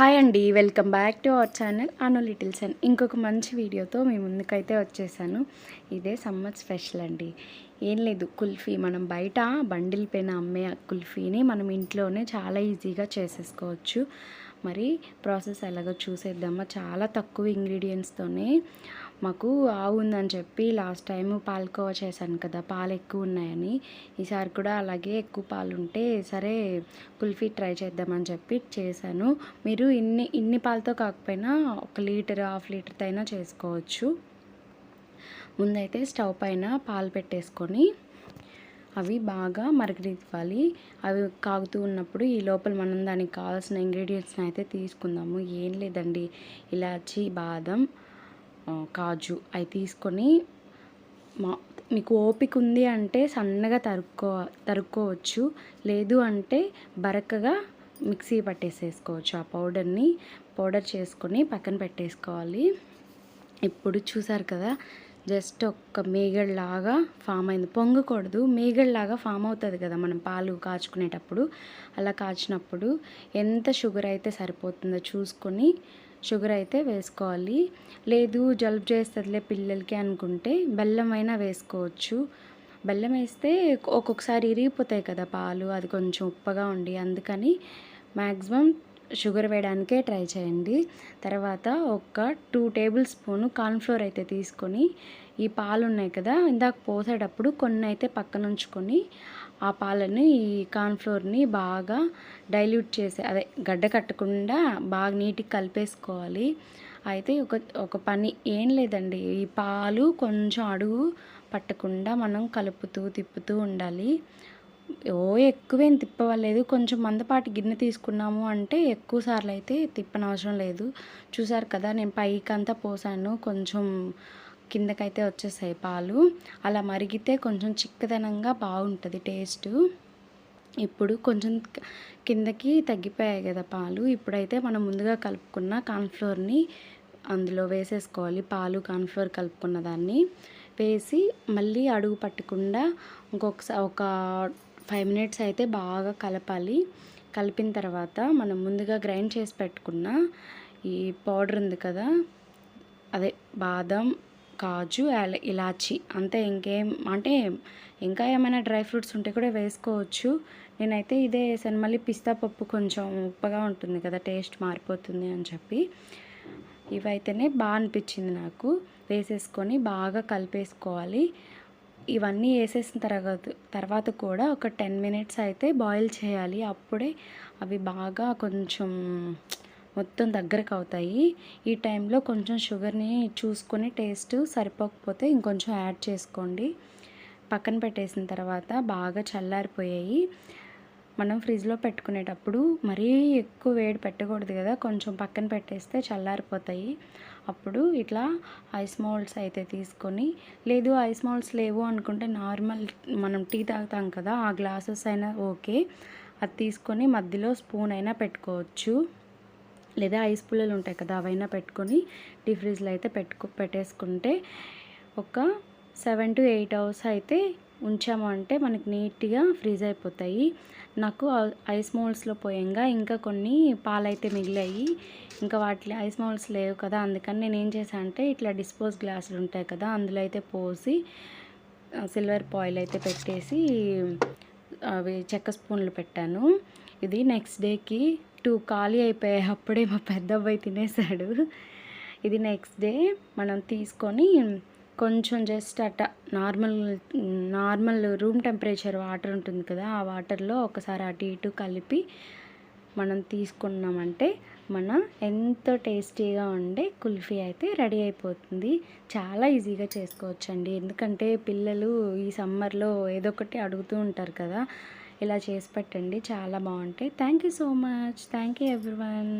Hi అండి welcome back to our channel Anu little sun ఇంకొక మంచి వీడియోతో మీ ముందుకైతే వచ్చేసాను. ఇదే సమ్మర్ స్పెషల్ అండి. ఏం లేదు కుల్ఫీ. మనం బయట బండిల్ పైన అమ్మే ఆ కుల్ఫీని మనం ఇంట్లోనే చాలా ఈజీగా చేసేసుకోవచ్చు. మరి ప్రాసెస్ ఎలాగో చూసేద్దామా? చాలా తక్కువ ఇంగ్రీడియంట్స్తోనే మాకు ఆవు ఉందని చెప్పి లాస్ట్ టైం పాలకోవా చేశాను కదా పాలు ఎక్కువ ఉన్నాయని. ఈసారి కూడా అలాగే ఎక్కువ పాలు ఉంటే సరే కుల్ఫీ ట్రై చేద్దామని చెప్పి చేశాను. మీరు ఇన్ని ఇన్ని పాలతో కాకపోయినా ఒక లీటర్ హాఫ్ లీటర్తో అయినా చేసుకోవచ్చు. ముందైతే స్టవ్ పైన పాలు పెట్టేసుకొని అవి బాగా మరగనివ్వాలి. అవి కాగుతూ ఉన్నప్పుడు ఈ లోపల మనం దానికి కావాల్సిన ఇంగ్రీడియంట్స్ని అయితే తీసుకుందాము. ఏం లేదండి. ఇలాచి బాదం కాజు. అవి తీసుకొని మా మీకు ఓపిక ఉంది అంటే సన్నగా తరుక్కో తరుక్కోవచ్చు. లేదు అంటే బరకగా మిక్సీ పట్టేసేసుకోవచ్చు. ఆ పౌడర్ని పౌడర్ చేసుకొని పక్కన పెట్టేసుకోవాలి. ఇప్పుడు చూసారు కదా జస్ట్ ఒక్క మేగడ్లాగా ఫామ్ అయింది. పొంగకూడదు. మేగడ్లాగా ఫామ్ అవుతుంది కదా మనం పాలు కాచుకునేటప్పుడు. అలా కాచినప్పుడు ఎంత షుగర్ అయితే సరిపోతుందో చూసుకొని షుగర్ అయితే వేసుకోవాలి. లేదు జలుబు చేస్తుందిలే పిల్లలకి అనుకుంటే బెల్లం అయినా వేసుకోవచ్చు. బెల్లం వేస్తే ఒక్కొక్కసారి ఇరిగిపోతాయి కదా పాలు. అది కొంచెం ఉప్పగా ఉండి అందుకని మ్యాక్సిమం షుగర్ వేయడానికే ట్రై చేయండి. తర్వాత ఒక టూ టేబుల్ స్పూన్ కార్న్ఫ్లోర్ అయితే తీసుకొని ఈ పాలు ఉన్నాయి కదా ఇందాక పోసేటప్పుడు కొన్ని అయితే పక్కన ఉంచుకొని ఆ పాలని ఈ కార్న్ఫ్లోర్ని బాగా డైల్యూట్ చేసే అదే గడ్డ కట్టకుండా బాగా నీట్గా కలిపేసుకోవాలి. అయితే ఒక ఒక పని ఏం లేదండి ఈ పాలు కొంచెం అడుగు పట్టకుండా మనం కలుపుతూ తిప్పుతూ ఉండాలి. ఓ ఎక్కువేం తిప్పవలేదు. కొంచెం మందపాటి గిన్నె తీసుకున్నాము అంటే ఎక్కువ సార్లు అయితే తిప్పనవసరం లేదు. చూసారు కదా నేను పైకి అంతా పోసాను. కొంచెం కిందకైతే వచ్చేసాయి పాలు. అలా మరిగితే కొంచెం చిక్కదనంగా బాగుంటుంది టేస్ట్. ఇప్పుడు కొంచెం కిందకి తగ్గిపోయాయి కదా పాలు. ఇప్పుడైతే మనం ముందుగా కలుపుకున్న కార్న్ఫ్లోర్ని అందులో వేసేసుకోవాలి. పాలు కార్న్ఫ్లోర్ కలుపుకున్న దాన్ని. వేసి మళ్ళీ అడుగు పట్టకుండా ఇంకొకసారి ఒక ఫైవ్ మినిట్స్ అయితే బాగా కలపాలి. కలిపిన తర్వాత మనం ముందుగా గ్రైండ్ చేసి పెట్టుకున్న ఈ పౌడర్ ఉంది కదా అదే బాదం కాజు ఇలాచి అంతే ఇంకేం అంటే ఇంకా ఏమైనా డ్రై ఫ్రూట్స్ ఉంటే కూడా వేసుకోవచ్చు. నేనైతే ఇదే వేసాను. మళ్ళీ పిస్తా పప్పు కొంచెం ఉప్పగా ఉంటుంది కదా టేస్ట్ మారిపోతుంది అని చెప్పి. ఇవైతేనే బాగా అనిపించింది నాకు. వేసేసుకొని బాగా కలిపేసుకోవాలి. ఇవన్నీ వేసేసిన తర్వాత తర్వాత కూడా ఒక టెన్ మినిట్స్ అయితే బాయిల్ చేయాలి. అప్పుడే అవి బాగా కొంచెం మొత్తం దగ్గరకు అవుతాయి. ఈ టైంలో కొంచెం షుగర్ని చూసుకొని టేస్ట్ సరిపోకపోతే ఇంకొంచెం యాడ్ చేసుకోండి. పక్కన పెట్టేసిన తర్వాత బాగా చల్లారిపోయాయి. మనం ఫ్రిడ్జ్లో పెట్టుకునేటప్పుడు మరీ ఎక్కువ వేడి పెట్టకూడదు కదా కొంచెం పక్కన పెట్టేస్తే చల్లారిపోతాయి. అప్పుడు ఇట్లా ఐస్ మోల్డ్స్ అయితే తీసుకొని లేదు ఐస్ మోల్డ్స్ లేవు అనుకుంటే నార్మల్ మనం టీ తాగుతాం కదా ఆ గ్లాసెస్ అయినా ఓకే. అది తీసుకొని మధ్యలో స్పూన్ అయినా పెట్టుకోవచ్చు. లేదా ఐస్ పుల్లలు ఉంటాయి కదా అవైనా పెట్టుకొని డీ ఫ్రిడ్జ్లో అయితే పెట్టుకో పెట్టేసుకుంటే ఒక సెవెన్ టు ఎయిట్ అవర్స్ అయితే ఉంచాము అంటే మనకి నీట్గా ఫ్రీజ్ అయిపోతాయి. నాకు ఐస్ మోల్డ్స్లో పోయంగా ఇంకా కొన్ని పాలైతే మిగిలాయి. ఇంకా వాటి ఐస్ మోల్డ్స్ లేవు కదా అందుకని నేను ఏం చేశాను అంటే ఇట్లా డిస్పోజ్ గ్లాసులు ఉంటాయి కదా అందులో అయితే పోసి సిల్వర్ పాయిల్ అయితే పెట్టేసి అవి చెక్క స్పూన్లు పెట్టాను. ఇది నెక్స్ట్ డేకి టూ ఖాళీ అయిపోయాయి. అప్పుడే మా పెద్ద అబ్బాయి తినేసాడు ఇది నెక్స్ట్ డే మనం తీసుకొని కొంచెం జస్ట్ అట్ట normal normal room temperature water ఉంటుంది కదా ఆ వాటర్లో ఒకసారి అటు ఇటు కలిపి మనం తీసుకున్నామంటే మన ఎంతో టేస్టీగా ఉండే కుల్ఫీ అయితే రెడీ అయిపోతుంది. చాలా ఈజీగా చేసుకోవచ్చండి. ఎందుకంటే పిల్లలు ఈ సమ్మర్లో ఏదో ఒకటి అడుగుతూ ఉంటారు కదా ఇలా చేసి పెట్టండి చాలా బాగుంటాయి. Thank you so much. Thank you everyone.